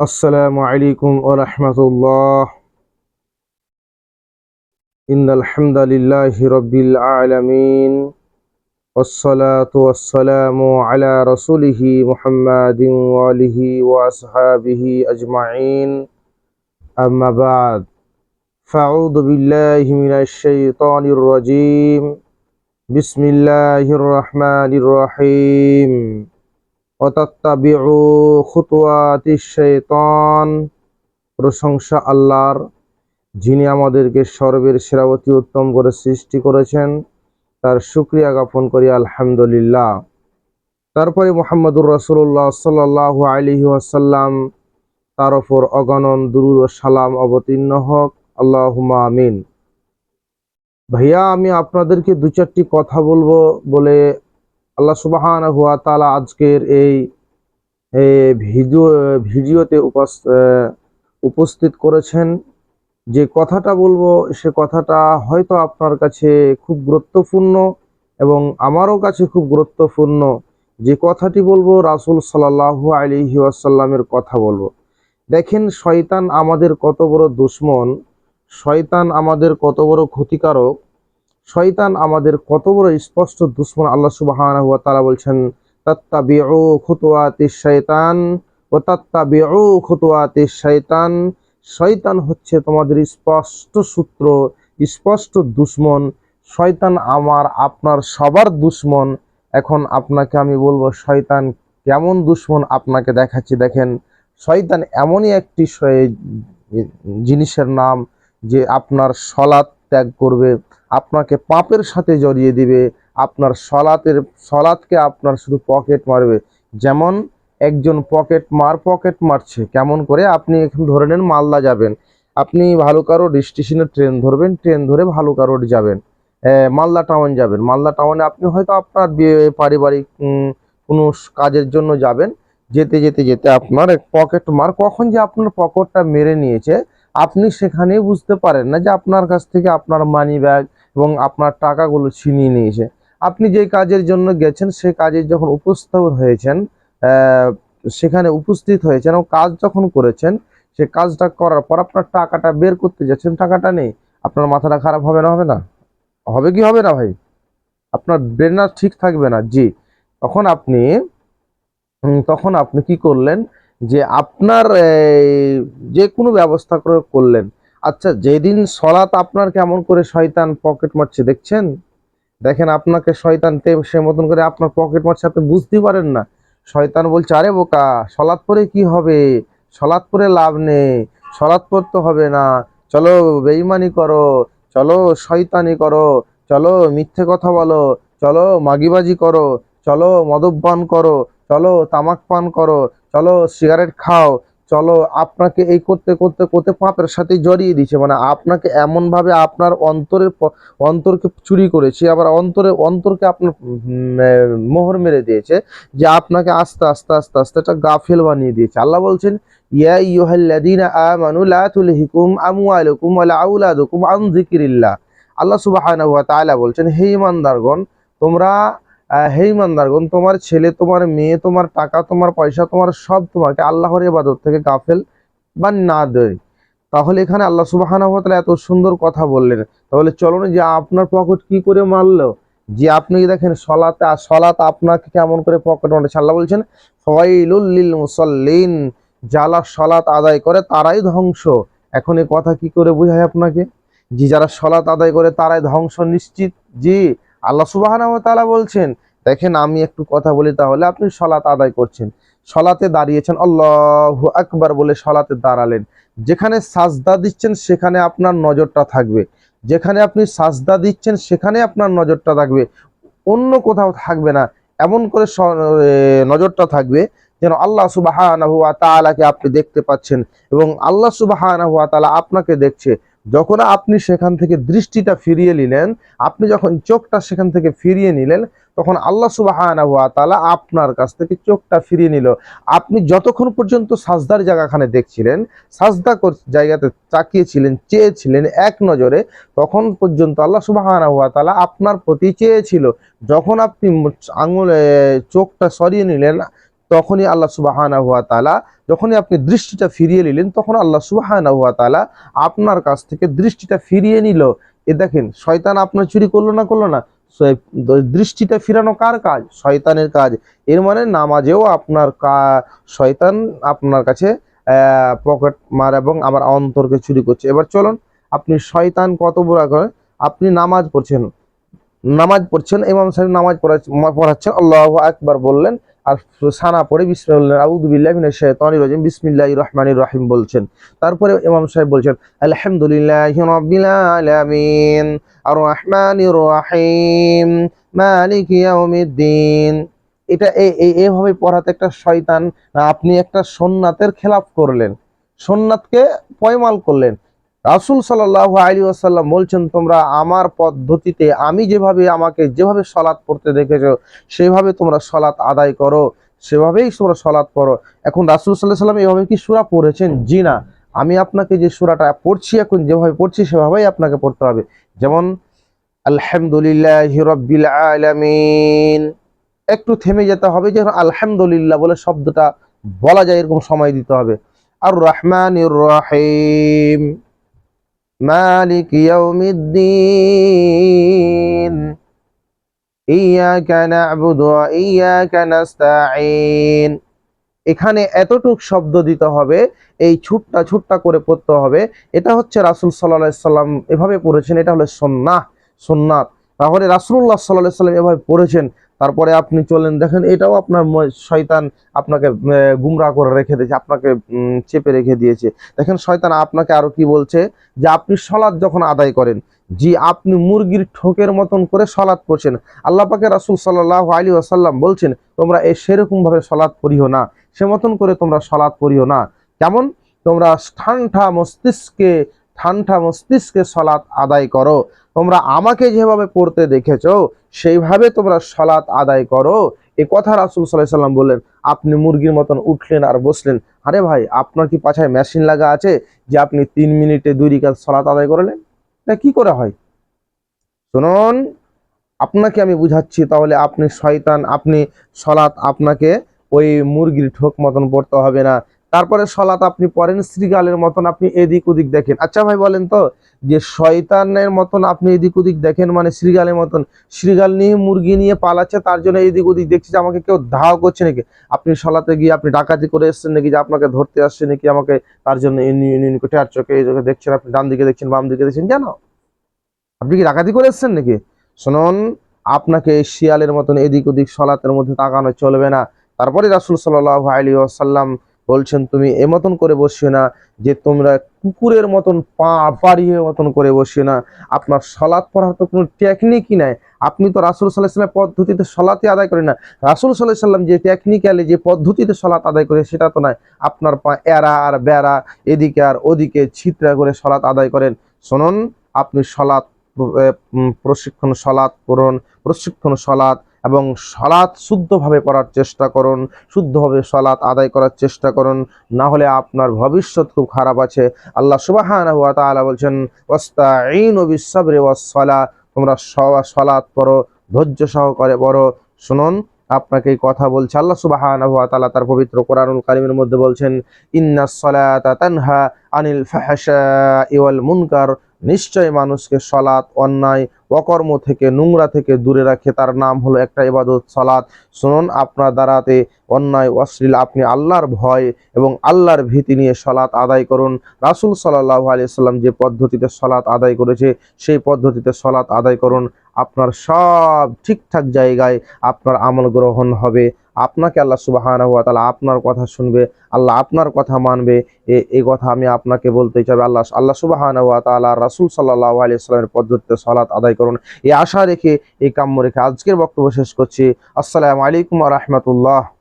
السلام عليكم ورحمة الله. إن الحمد لله رب العالمين والصلاة والسلام على رسوله محمد وآله وأصحابه أجمعين. أما بعد فأعوذ بالله من الشيطان الرجيم. بسم الله الرحمن الرحيم. শৈতান। প্রশংসা আল্লাহর, যিনি আমাদেরকে সর্বের সেরাবতী উত্তম করে সৃষ্টি করেছেন, তার শুক্রিয়া জ্ঞাপন করি, আলহামদুলিল্লাহ। তারপরে মোহাম্মদুর রসুল্লাহ সাল্লাহ আলিহি ওয়াসাল্লাম, তার ওপর অগণন দুরুদ সালাম অবতীর্ণ হোক আল্লাহুমা আমিন। ভাইয়া, আমি আপনাদেরকে দু চারটি কথা বলব বলে আল্লাহ সুবাহান হুয়া তালা আজকের এই ভিডিও, ভিডিওতে উপাস- উপস্থিত করেছেন। যে কথাটা বলব, সে কথাটা হয়তো আপনার কাছে খুব গুরুত্বপূর্ণ এবং আমারও কাছে খুব গুরুত্বপূর্ণ। যে কথাটি বলব, রাসূল সাল্লাল্লাহু আলাইহি ওয়াসাল্লামের কথা বলব। দেখেন, শয়তান আমাদের কত বড় দুশ্মন, শয়তান আমাদের কত বড় ক্ষতিকারক শয়তান আমাদের কত বড় স্পষ্ট দুশ্মন আল্লাহ ওয়া তাআলা বলছেন, তাত্তাবিউ খুতুওয়াতিশ শাইতান ওয়া তাত্তাবিউ খুতুওয়াতিশ শাইতান শয়তান। শয়তান হচ্ছে তোমাদের স্পষ্ট সূত্র, স্পষ্ট দুশ্মন। শয়তান আমার, আপনার সবার দুশ্মন। এখন আপনাকে আমি বলব, শয়তান কেমন দুশ্মন আপনাকে দেখাচ্ছি দেখেন। শয়তান এমনই একটি জিনিসের নাম যে আপনার সলাৎ ত্যাগ করবে। আপনাকে পাপের সাথে জড়িয়ে দিবে, আপনার সলাতের সলাৎকে আপনার শুধু পকেট মারবে। যেমন একজন পকেট মার পকেট মারছে, কেমন করে? আপনি এখন ধরে নেন মালদা যাবেন। আপনি ভালুকা রোড স্টেশনে ট্রেন ধরবেন, ট্রেন ধরে ভালুকা রোড যাবেন মালদা টাউন যাবেন। মালদা টাউনে আপনি হয়তো আপনার পারিবারিক কোনো কাজের জন্য যাবেন। যেতে যেতে যেতে আপনার পকেট মার, কখন যে আপনার পকেটটা মেরে নিয়েছে, আপনি সেখানেই বুঝতে পারেন না যে আপনার কাছ থেকে আপনার মানি ব্যাগ এবং আপনার টাকাগুলো ছিনিয়ে নিয়েছে। আপনি যে কাজের জন্য গেছেন সেই কাজের যখন উপস্থাপন হয়েছেন সেখানে উপস্থিত হয়েছেন এবং কাজ যখন করেছেন, সে কাজটা করার পর আপনার টাকাটা বের করতে যাচ্ছেন, টাকাটা নেই। আপনার মাথাটা খারাপ হবে না হবে না? হবে কি হবে না ভাই? আপনার ব্রেন ঠিক থাকবে না। জি, তখন আপনি তখন আপনি কি করলেন যে আপনার যে কোনো ব্যবস্থা করে করলেন। আচ্ছা যেদিন সলাৎ আপনার কেমন করে শয়তান পকেট মারছে দেখছেন? দেখেন আপনাকে শয়তান তে সে মতন করে আপনার পকেট মারছে, আপনি বুঝতেই পারেন না। শয়তান বলছে, আরে বোকা, সলাৎ পরে কি হবে? সলাৎ পরে লাভ নেই, সলাৎ পড়তে হবে না। চলো বেইমানি করো, চলো শয়তানি করো, চলো মিথ্যে কথা বলো, চলো মাগিবাজি করো, চলো মদপান করো, চলো তামাক পান করো, চলো সিগারেট খাও চলো আপনাকে এই করতে করতে করতে পাপের সাথে জড়িয়ে দিচ্ছে। মানে আপনাকে এমনভাবে আপনার অন্তরের অন্তরকে চুরি করেছে, আবার অন্তরে, অন্তরকে আপনার মোহর মেরে দিয়েছে, যে আপনাকে আস্তে আস্তে আস্তে আস্তে একটা গাফেল বানিয়ে দিয়েছে। আল্লাহ বলছেন আইয়ুহাল্লাযীনা আমানু লা আল্লাহ বলছেন, হে ইমানদারগণ, তোমরা হে ইমানদারগণ, তোমার ছেলে, তোমার মেয়ে, তোমার টাকা, তোমার পয়সা, তোমার সব তোমাকে আল্লাহর ইবাদত থেকে গাফেল বা না দেয়। তাহলে এখানে আল্লাহ সুবহানাহু ওয়া তাআলা এত সুন্দর কথা বললেন। তাহলে চলো না যে আপনার পকেট কি করে মারলো? যে আপনি দেখেন সলাতে, সলাত আপনাকে কেমন করে পকেট মারছে আল্লাহ বলছেন ফাওয়াইলুল লিল মুসাল্লিন যারা সলাত আদায় করে তারাই ধ্বংস। এখন এই কথা কি করে বোঝায় আপনাকে? জি যারা সলাত আদায় করে তারাই ধ্বংস নিশ্চিত? জি আল্লাহ সুবহানাহু ওয়া বলছেন, দেখেন আমি একটু কথা বলি তাহলে আপনি সলাত আদায় করছেন। সলাতে দাঁড়িয়েছেন, আল্লাহু আকবার বলে সলাতে দাঁড়ালেন। যেখানে সাজদা দিচ্ছেন, সেখানে আপনার নজরটা থাকবে। যেখানে আপনি সাজদা দিচ্ছেন, সেখানে আপনার নজরটা থাকবে। অন্য কোথাও থাকবে না। এমন করে নজরটা থাকবে যেন আল্লাহ সুবহানাহু ওয়া তাআলাকে আপনি দেখতে পাচ্ছেন এবং আল্লাহ তাআলা আপনাকে দেখছে। যখন আপনি সেখান থেকে দৃষ্টিটা ফিরিয়ে নিলেন, আপনি যখন চোখটা সেখান থেকে ফিরিয়ে নিলেন, তখন আল্লাহ সুবহানাহু ওয়া তাআলা আপনার কাছ থেকে চোখটা ফিরিয়ে নিল। আপনি যতক্ষণ পর্যন্ত সাজদার জায়গাখানে দেখছিলেন, সাজদা জায়গাতে তাকিয়েছিলেন, চেয়েছিলেন এক নজরে, তখন পর্যন্ত আল্লাহ সুবহানাহু ওয়া তাআলা আপনার প্রতি চেয়েছিল। যখন আপনি আঙুল চোখটা সরিয়ে নিলেন তখনই আল্লাহ সুবাহানা হুয়া তালা যখনই আপনি দৃষ্টিটা ফিরিয়ে নিলেন, তখন আল্লাহ সুবাহানা হুয়া তালা আপনার কাছ থেকে দৃষ্টিটা ফিরিয়ে নিল। এ দেখেন, শয়তান আপনার চুরি করল না করল না? দৃষ্টিটা ফিরানো কার কাজ? শয়তানের কাজ। এর মানে নামাজেও আপনার শয়তান আপনার কাছে পকেট মার এবং আমার অন্তরকে চুরি করছে। এবার চলুন, আপনি শয়তান কত বড় করে আপনি নামাজ পড়ছেন। নামাজ পড়ছেন, ইমাম সাহেব নামাজ পড়াচ্ছ- পড়াচ্ছেন। আল্লাহ আকবার বললেন আর সানা পড়ে বিসমিল্লাহ আউযু বিল্লাহি মিনাশ শাইতানির রাজিম, বিসমিল্লাহির রহমানির রহিম বলছেন। তারপরে ইমাম সাহেব বলছেন, আলহামদুলিল্লাহি রাব্বিল আলামিন আর রহিম, মালিক এটা এই এই- এইভাবে পড়াতে একটা শয়তান, আপনি একটা সোননাথের খেলাফ করলেন সোননাথকে পয়মাল করলেন। রাসূল সাল্লাল্লাহু আলাইহি ওয়াসাল্লাম বলছেন, তোমরা আমার পদ্ধতিতে আমি যেভাবে আমাকে যেভাবে সলাৎ পড়তে দেখেছ, সেভাবে তোমরা সলাৎ আদায় করো, সেভাবেই তোমরা সলাৎ পড়ো। এখন রাসূল সাল্লাহ সাল্লাম এভাবে কি সুরা পড়েছেন? জি না। আমি আপনাকে যে সুরাটা পড়ছি এখন, যেভাবে পড়ছি, সেভাবেই আপনাকে পড়তে হবে। যেমন, আলহামদুলিল্লাহি রাব্বিল আলামিন। একটু থেমে যেতে হবে যে আলহামদুলিল্লাহ বলে শব্দটা বলা যায়, এরকম সময় দিতে হবে। আর রহমানির রহিম। মালিক يوم الدين إياك نعبد وإياك نستعين এখানে এতটুক শব্দ দিতে হবে, এই ছুট্টা ছুট্টা করে পড়তে হবে। এটা হচ্ছে রাসুল সাল্লাহ সাল্লাম এভাবে পড়েছেন, এটা হলো সন্না সুন্নাত। তাহলে রাসূলুল্লাহ সাল্লাল্লাহু আলাইহি সাল্লাম এভাবে পড়েছেন। তারপরে আপনি চলেন, দেখেন এটাও আপনার শয়তান আপনাকে গুমরা করে রেখে দিয়েছে, আপনাকে চেপে রেখে দিয়েছে। দেখেন শয়তান আপনাকে আরও কি বলছে? যে আপনি সলাদ যখন আদায় করেন জি আপনি মুরগির ঠোকের মতন করে সলাৎ করছেন, আল্লাহ পাকে রাসূল সাল্লাল্লাহু আলাইহি ওয়াসাল্লাম বলছেন, তোমরা এ সেরকম ভাবে সলাৎ পড়িও না, সে মতন করে তোমরা সলাৎ পড়িও না। কেমন? তোমরা ঠান্ডা মস্তিষ্কে ঠান্ডা মস্তিষ্কে সলাৎ আদায় করো। তোমরা আমাকে যেভাবে পড়তে দেখেছ, সেইভাবে তোমরা সলাৎ আদায় করো। এ কথা রাসূল আলাইহি সাল্লাম বললেন, আপনি মুরগির মতন উঠলেন আর বসলেন। আরে ভাই, আপনার কি পাছায় মেশিন লাগা আছে যে আপনি তিন মিনিটে দুই রিকাত সলাৎ আদায় করলেন? এটা কি করে হয়? শুনুন, আপনাকে আমি বুঝাচ্ছি, তাহলে আপনি শয়তান, আপনি সলাৎ আপনাকে ওই মুরগির ঠোক মতন পড়তে হবে না। তারপরে সলাৎ আপনি পড়েন শ্রীগালের মতন আপনি এদিক ওদিক দেখেন। আচ্ছা ভাই, বলেন তো, যে শয়তানের মতন আপনি এদিক ওদিক দেখেন মানে শ্রীগালের মতন শ্রীগাল নিয়ে মুরগি নিয়ে পালাচ্ছে, তার জন্য এদিক ওদিক দেখছি যে আমাকে কেউ ধাও করছে নাকি? আপনি সলাতে গিয়ে আপনি ডাকাতি করে এসেছেন নাকি, যে আপনাকে ধরতে আসছে নাকি, আমাকে তার জন্য আর চোখে এই চোখে দেখছেন, আপনি ডান দিকে দেখছেন, বাম দিকে দেখছেন, কেন? আপনি কি ডাকাতি করে এসেছেন নাকি? শুনুন, আপনাকে শিয়ালের মতন এদিক ওদিক সলাতের মধ্যে তাকানো চলবে না। তারপরে রাসূল সাল্লাল্লাহু আলাইহি ওয়াসাল্লাম বলছেন, তুমি এ মতন করে বসিও না যে তোমরা কুকুরের মতন পা পাড়িয়ে মতন করে বসিও না। আপনার সলাৎ পড়ার তো কোনো টেকনিকই নাই। আপনি তো রাসূল আলাইহি সাল্লামের পদ্ধতিতে সলাতে আদায় করেন না। রাসুল আলাইহি সাল্লাম যে টেকনিক্যালি যে পদ্ধতিতে সলাত আদায় করে, সেটা তো নয় আপনার পা এরা আর বেড়া, এদিকে আর ওদিকে ছিত্রা করে সলাত আদায় করেন। শুনুন, আপনি সলাৎ প্রশিক্ষণ সলাৎ করুন প্রশিক্ষণ সলাৎ এবং সলাৎ শুদ্ধভাবে পড়ার চেষ্টা করুন, শুদ্ধভাবে সলাৎ আদায় করার চেষ্টা করুন, না হলে আপনার ভবিষ্যৎ খুব খারাপ আছে। আল্লাহ তাআলা বলছেন, ওয়াস্তাঈনু বিস-সাবরি ওয়াস-সালাহ তোমরা স- সলাৎ পড়ো, ধৈর্য সহকারে পড়ো। শুনুন, আপনাকে এই কথা বলছে আল্লাহ সুবহানাহু ওয়া তাআলা, তার পবিত্র কোরআনুল কারীমের মধ্যে বলছেন ইন্নাস সালাতা তানহা আনিল ফাহশাই ওয়াল মুনকার নিশ্চয় মানুষকে সলাৎ, অন্যায়, অকর্ম থেকে, নোংরা থেকে দূরে রাখে। তার নাম হলো একটা ইবাদত, সলাৎ। শুনুন আপনার দ্বারাতে অন্যায়, অশ্লীল, আপনি আল্লাহর ভয় এবং আল্লাহর ভীতি নিয়ে সলাৎ আদায় করুন। রাসুল সাল্লাহ আলিয়া সাল্লাম যে পদ্ধতিতে সলাৎ আদায় করেছে, সেই পদ্ধতিতে সলাৎ আদায় করুন। আপনার সব ঠিকঠাক জায়গায় আপনার আমল গ্রহণ হবে। আপনাকে আল্লাহ সুবহানাহু হুয়া তালা আপনার কথা শুনবে, আল্লাহ আপনার কথা মানবে। এই কথা আমি আপনাকে বলতে চাই, আল্লাহ আল্লাহ সুবাহান ওয়া তাআলা রাসুল সাল্লাহ আলি সাল্লামের পদ্ধতিতে সালাত আদায় করুন। এই আশা রেখে, এই কাম্য রেখে আজকের বক্তব্য শেষ করছি। আসসালামু আলাইকুম রাহমাতুল্লাহ।